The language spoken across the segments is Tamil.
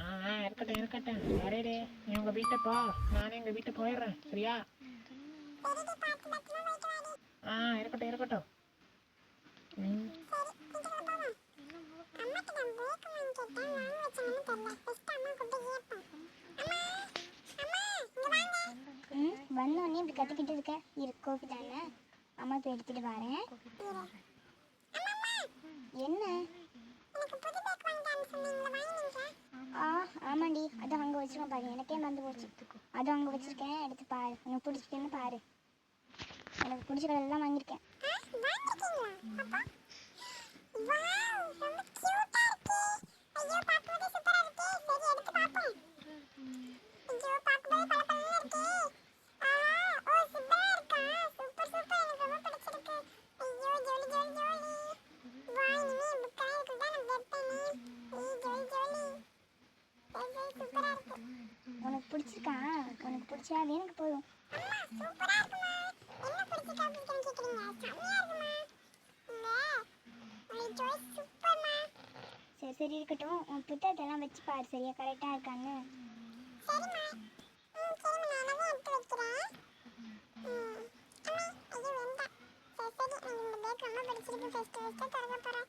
ஆ இருக்கட்டும் இருக்கட்டும். சரிடே நீ உங்க வீட்டை போ. நானே எங்க வீட்டை போயிடுறேன். சரியா? ஆ இருக்கட்டும் இருக்கட்டும். ம். வந்தோடனே இப்படி கத்திக்கிட்டு இருக்க? இரு கோபி தானே அம்மா போய் எடுத்துட்டு வரேன். என்ன? ஆமாண்டி. அது அங்கே வச்சிருக்கேன் பாரு. எனக்கே மறந்து போச்சு. அது அங்கே வச்சிருக்கேன். எடுத்து பாரு. உனக்கு பிடிச்சிருக்கேன்னு பாரு. எனக்கு பிடிச்ச கலர் சூப்பராக இருக்கும் உனக்கு பிடிச்சிருக்கா? உனக்கு பிடிச்சா அது எனக்கு போதும். சரி சரி இருக்கட்டும். உன் புத்தகத்தெல்லாம் வச்சு பாரு. சரியா கரெக்டாக இருக்கான்னு. ரொம்ப பிடிச்சிருக்கு. ஃபஸ்ட்டு ஃபஸ்ட்டு தொடங்க போகிறேன்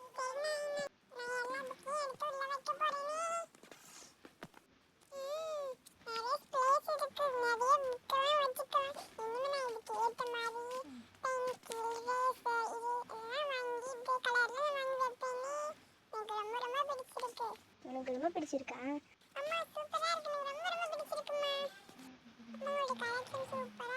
உனக்கு ரொம்ப பிடிச்சிருக்கா? அம்மா சூப்பரா இருக்கு எனக்கு ரொம்ப ரொம்ப பிடிச்சிருக்குமா அம்மாவோட கலெக்ஷன் சூப்பரா